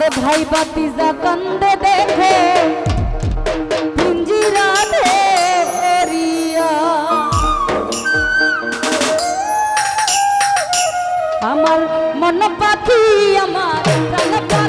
আমার ভাই বাতিজা কান্দে দেখে আমার মন পাখি আমার প্রাণ